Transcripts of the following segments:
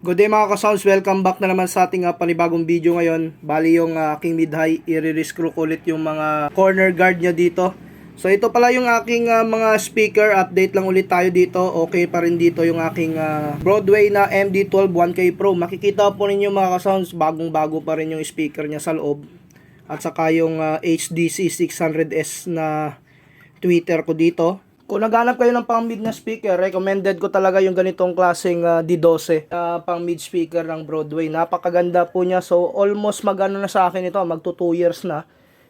Good day mga ka-sounds, welcome back na naman sa ating uh, panibagong video ngayon. Bali yung uh, aking mid-high, i-rescrew ko ulit yung mga corner guard niya dito. So ito pala yung aking uh, mga speaker, update lang ulit tayo dito. Okay pa rin dito yung aking uh, Broadway na MD12 1K Pro. Makikita po ninyo mga ka-sounds, bagong bago pa rin yung speaker niya sa loob. At saka yung uh, HDC 600S na Twitter ko dito. Kung naghanap kayo ng pang mid na speaker, recommended ko talaga yung ganitong klaseng uh, D12 uh, pang mid speaker ng Broadway. Napakaganda po niya. So almost magano na sa akin ito, magto 2 years na.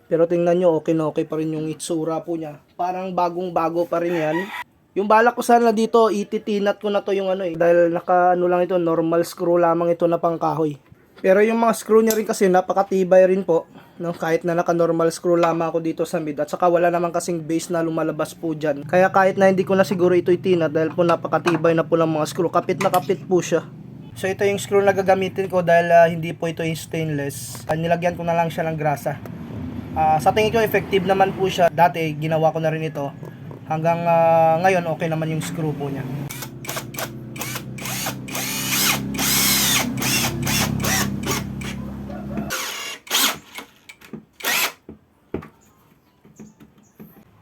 Pero tingnan nyo, okay na okay pa rin yung itsura po niya. Parang bagong bago pa rin yan. Yung balak ko sana dito, ititinat ko na to yung ano eh. Dahil naka ano lang ito, normal screw lamang ito na pangkahoy. Pero yung mga screw niya rin kasi napakatibay rin po. No? Kahit na naka-normal screw lamang ako dito sa mid. At saka wala naman kasing base na lumalabas po dyan. Kaya kahit na hindi ko na siguro ito itinat dahil po napakatibay na po ng mga screw. Kapit na kapit po siya. So ito yung screw na gagamitin ko dahil ah, hindi po ito yung stainless. Ah, nilagyan ko na lang siya ng grasa. Ah, sa tingin ko effective naman po siya. Dati ginawa ko na rin ito. Hanggang ah, ngayon okay naman yung screw po niya.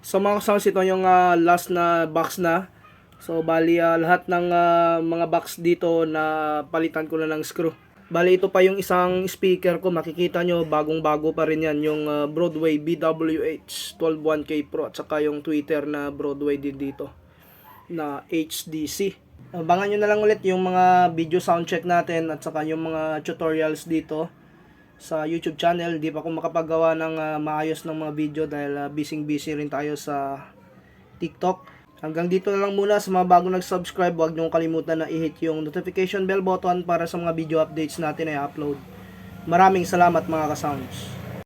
So mga sounds ito yung ah, last na box na. So bali ah, lahat ng ah, mga box dito na palitan ko na ng screw. Bali ito pa yung isang speaker ko, makikita nyo bagong bago pa rin yan, yung ah, Broadway BWH 121K Pro at saka yung Twitter na Broadway din dito na HDC. Abangan nyo na lang ulit yung mga video sound check natin at saka yung mga tutorials dito sa YouTube channel. Di pa ako makapagawa ng ah, maayos ng mga video dahil uh, busy-busy rin tayo sa TikTok. Hanggang dito na lang muna sa mga bago nag-subscribe. Huwag niyong kalimutan na i-hit yung notification bell button para sa mga video updates natin na i-upload. Maraming salamat mga ka-sounds.